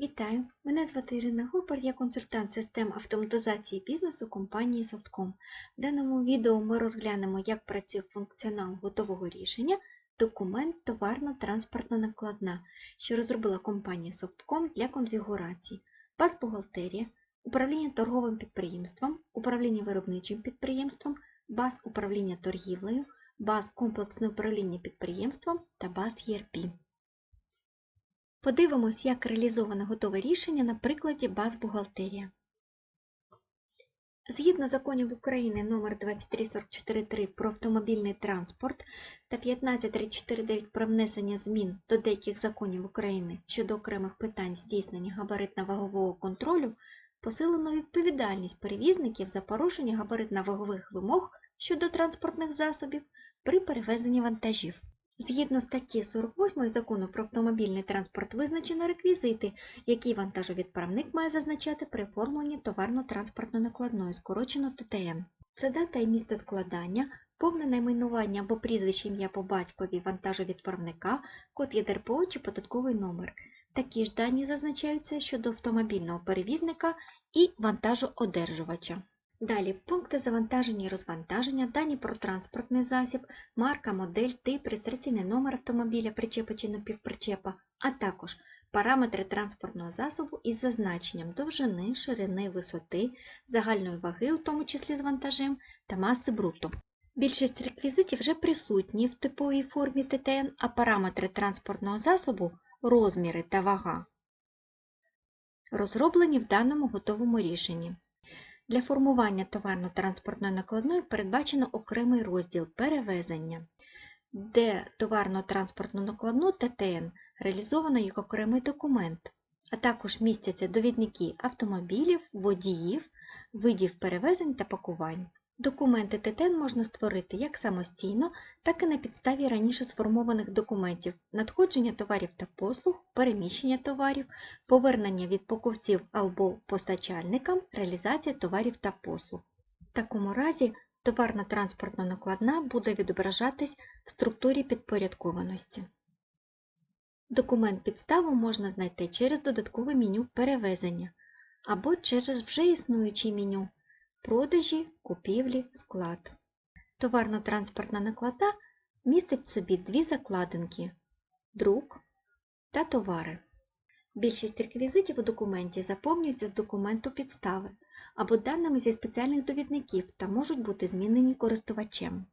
Вітаю! Мене звати Ірина Гупер, я консультант систем автоматизації бізнесу компанії Softcom. В даному відео ми розглянемо, як працює функціонал готового рішення документ товарно-транспортна накладна, що розробила компанія Softcom для конфігурації, баз бухгалтерія, управління торговим підприємством, управління виробничим підприємством, баз управління торгівлею, баз комплексне управління підприємством та баз ERP. Подивимось, як реалізовано готове рішення на прикладі баз бухгалтерія. Згідно законів України номер 23443 про автомобільний транспорт та 15349 про внесення змін до деяких законів України щодо окремих питань здійснення габаритно-вагового контролю, посилено відповідальність перевізників за порушення габаритно-вагових вимог щодо транспортних засобів при перевезенні вантажів. Згідно статті 48 закону про автомобільний транспорт визначено реквізити, які вантажовідправник має зазначати при оформленні товарно-транспортної накладної, скорочено ТТН. Це дата і місце складання, повне найменування або прізвище ім'я по батькові вантажовідправника, код ЄДРПО чи податковий номер. Такі ж дані зазначаються щодо автомобільного перевізника і вантажоодержувача. Далі пункти завантаження і розвантаження, дані про транспортний засіб, марка, модель, тип, реєстраційний номер автомобіля, причепа чи напівпричепа, а також параметри транспортного засобу із зазначенням довжини, ширини, висоти, загальної ваги, у тому числі з вантажем, та маси бруто. Більшість реквізитів вже присутні в типовій формі ТТН, а параметри транспортного засобу, розміри та вага розроблені в даному готовому рішенні. Для формування товарно-транспортної накладної передбачено окремий розділ перевезення, де товарно-транспортну накладну ТТН реалізовано як окремий документ, а також містяться довідники автомобілів, водіїв, видів перевезень та пакувань. Документи ТТН можна створити як самостійно, так і на підставі раніше сформованих документів надходження товарів та послуг, переміщення товарів, повернення від покупців або постачальникам, реалізація товарів та послуг. В такому разі товарна транспортна накладна буде відображатись в структурі підпорядкованості. Документ підставу можна знайти через додаткове меню перевезення або через вже існуюче меню продажі, купівлі, склад. Товарно-транспортна накладна містить в собі дві закладинки друк та товари. Більшість реквізитів у документі заповнюються з документу підстави або даними зі спеціальних довідників та можуть бути змінені користувачем.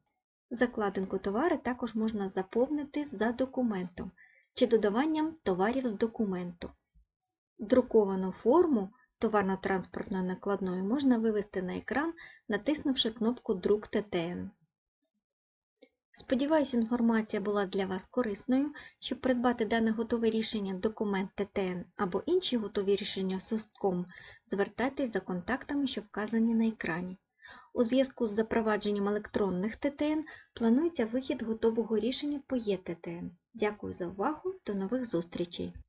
Закладинку товари також можна заповнити за документом чи додаванням товарів з документу. Друковану форму товарно-транспортною накладною можна вивести на екран, натиснувши кнопку Друк ТТН. Сподіваюсь, інформація була для вас корисною. Щоб придбати дане готове рішення документ ТТН або інші готові рішення Softcom, звертайтесь за контактами, що вказані на екрані. У зв'язку з запровадженням електронних ТТН планується вихід готового рішення по ЄТТН. Дякую за увагу, до нових зустрічей!